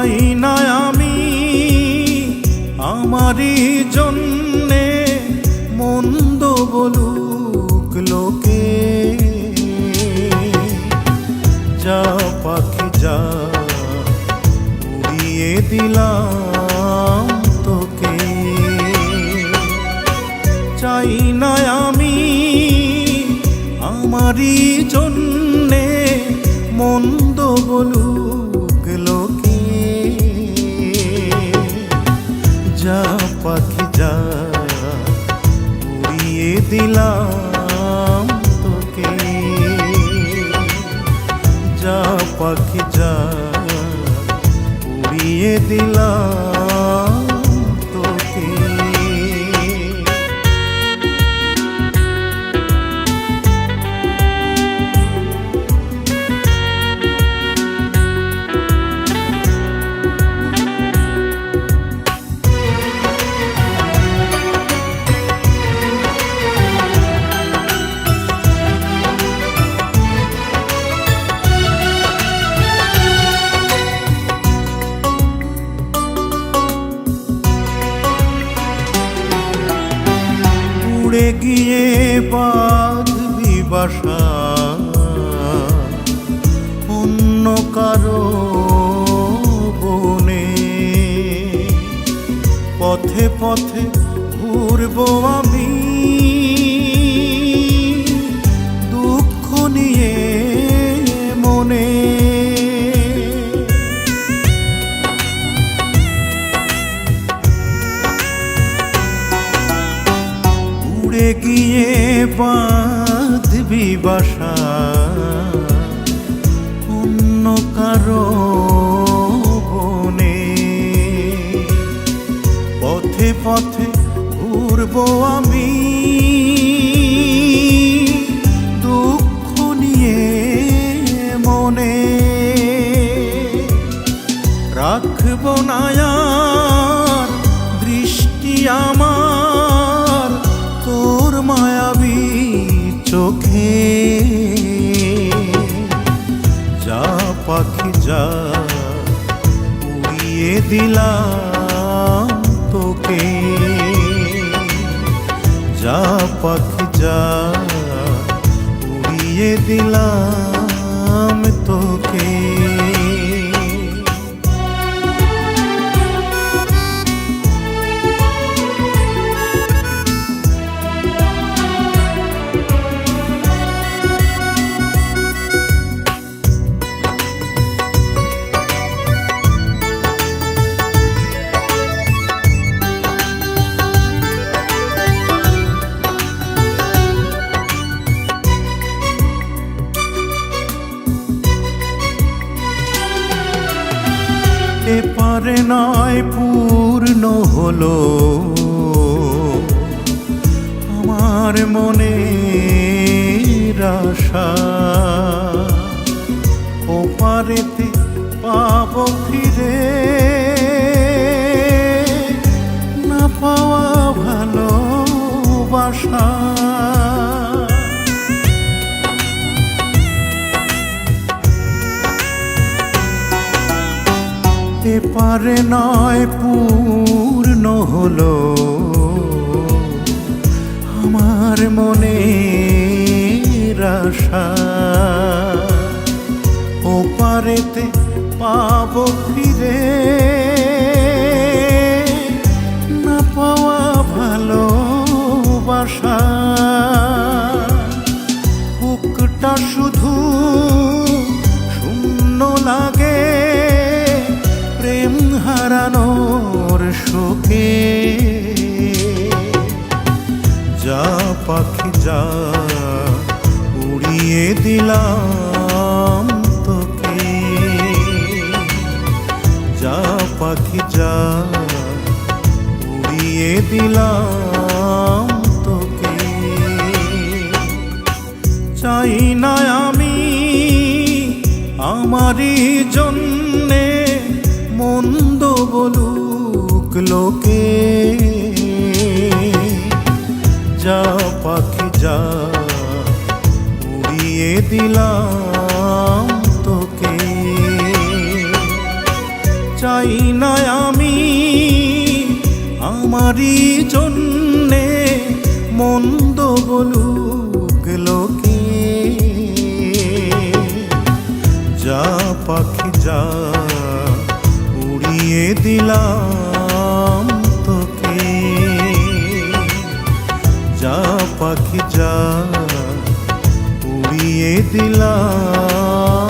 পাই না আমি আমারই জন্যে মন্দ বলুক লোকে। যা পাখি যা উড়িয়ে দিলাম তোকে। চাই না আমি আমারই জন্যে মন্দ বলুক পাখি যা উড়িয়ে দিলাম তোকে। যা পাখি যা উড়িয়ে দিলাম গিয়ে বাঁধবি বাসা অন্য কারও বনে। পথে পথে ঘুরবো আমি গিয়ে বাঁধবি বাসা। অন্য কারও বনে। পথে পথে ঘুরবো আমি। দুঃখ নিয়ে মনে রাখব না দৃষ্টি আমার চোখে। যা পাখি যা উড়িয়ে দিলাম তোকে। যা পাখি যা উড়িয়ে দিলাম এপারে নয় পূর্ণ হলো। আমার মনে আশা। এপারে নয় পূর্ণ হলো। আমার মনে আশা। পারেতে পাব যা উড়িয়ে দিলাম তোকে। যা পাখি, যা উড়িয়ে দিলাম তোকে। চাই না আমি আমারই জন্যে মন্দ বলুক লোকে। যা উড়িয়ে দিলাম তোকে। চাই না আমি তোমারই জন্যে মন্দ বলুক লোকে। যা পাখি যা উড়িয়ে দিলাম পাখি যা উড়িয়ে দিলাম